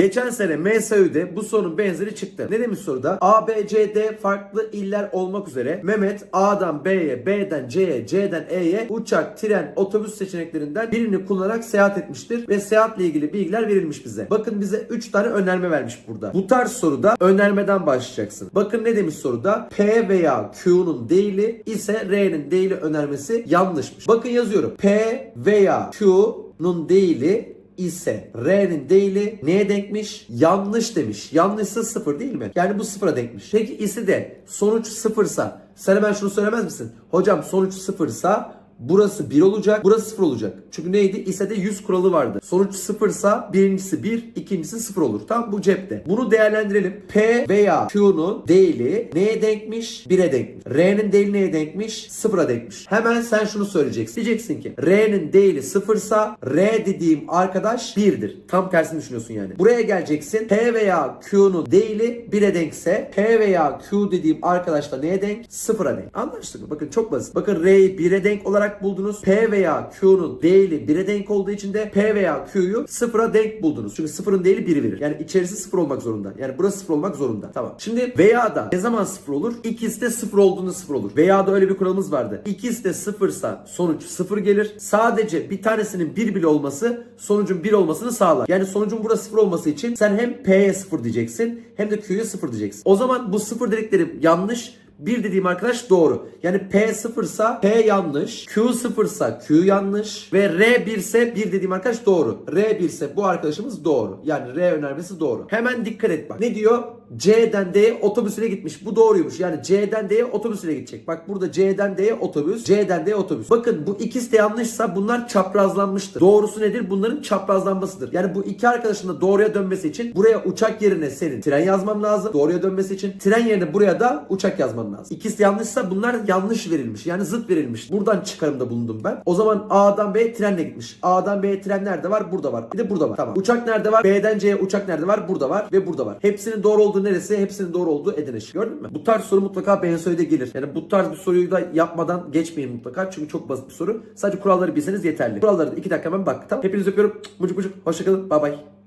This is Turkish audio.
Geçen sene MSÜ'de bu sorunun benzeri çıktı. Ne demiş soruda? A, B, C, D farklı iller olmak üzere Mehmet A'dan B'ye, B'den C'ye, C'den E'ye uçak, tren, otobüs seçeneklerinden birini kullanarak seyahat etmiştir ve seyahatle ilgili bilgiler verilmiş bize. Bakın bize 3 tane önerme vermiş burada. Bu tarz soruda önermeden başlayacaksın. Bakın ne demiş soruda? P veya Q'nun değili ise R'nin değili önermesi yanlışmış. Bakın yazıyorum. P veya Q'nun değili ise R'nin değili neye denkmiş? Yanlış demiş. Yanlışsa sıfır değil mi? Yani bu sıfıra denkmiş. Peki isi de sonuç sıfırsa sen hemen şunu söylemez misin? Hocam sonuç sıfırsa Burası 1 olacak, burası 0 olacak. Çünkü neydi? İse de 100 kuralı vardı. Sonuç sıfırsa birincisi 1, ikincisi 0 olur. Tam bu cepte. Bunu değerlendirelim. P veya Q'nun değili neye denkmiş? 1'e denkmiş. R'nin değili neye denkmiş? 0'a denkmiş. Hemen sen şunu söyleyeceksin. Diyeceksin ki R'nin değili 0'sa R dediğim arkadaş 1'dir. Tam tersini düşünüyorsun yani. Buraya geleceksin. P veya Q'nun değili 1'e denkse P veya Q dediğim arkadaşla neye denk? 0'a denk. Anlaştık mı? Bakın çok basit. Bakın R'yi 1'e denk olarak buldunuz. P veya Q'nun değili 1'e denk olduğu için de P veya Q'yu 0'a denk buldunuz. Çünkü 0'ın değili 1'i verir. Yani içerisi 0 olmak zorunda. Yani burası 0 olmak zorunda. Tamam. Şimdi veya da ne zaman 0 olur? İkisi de 0 olduğunda 0 olur. Veya da öyle bir kuralımız vardı. İkisi de 0 ise sonuç 0 gelir. Sadece bir tanesinin 1 bile olması sonucun 1 olmasını sağlar. Yani sonucun burada 0 olması için sen hem P'ye 0 diyeceksin hem de Q'ya 0 diyeceksin. O zaman bu 0 dediklerim yanlış. 1 dediğim arkadaş doğru. Yani P 0 ise P yanlış. Q 0 ise Q yanlış. Ve R 1 ise 1 dediğim arkadaş doğru. R 1 ise bu arkadaşımız doğru. Yani R önermesi doğru. Hemen dikkat et bak. Ne diyor? C'den D'ye otobüsüne gitmiş. Bu doğruymuş. Yani C'den D'ye otobüsüne gidecek. Bak burada C'den D'ye otobüs. C'den D'ye otobüs. Bakın bu ikisi de yanlışsa bunlar çaprazlanmıştır. Doğrusu nedir? Bunların çaprazlanmasıdır. Yani bu iki arkadaşın da doğruya dönmesi için buraya uçak yerine senin tren yazman lazım. Doğruya dönmesi için. Tren yerine buraya da uçak yazman lazım. İkisi de yanlışsa bunlar yanlış verilmiş. Yani zıt verilmiş. Buradan çıkarımda bulundum ben. O zaman A'dan B'ye trenle gitmiş. A'dan B'ye tren nerede var? Burada var. Bir de burada var. Tamam. Uçak nerede var? B'den C'ye uçak nerede var? Burada var ve burada var. Hepsinin doğru neresi? Hepsinin doğru olduğu Edirne. Gördün mü? Bu tarz soru mutlaka BSÖ'de gelir. Yani bu tarz bir soruyu da yapmadan geçmeyin mutlaka. Çünkü çok basit bir soru. Sadece kuralları bilseniz yeterli. Kuralları da 2 dakika hemen bak. Tamam. Hepinizi öpüyorum. Mucuk mucuk. Hoşçakalın. Bay bay.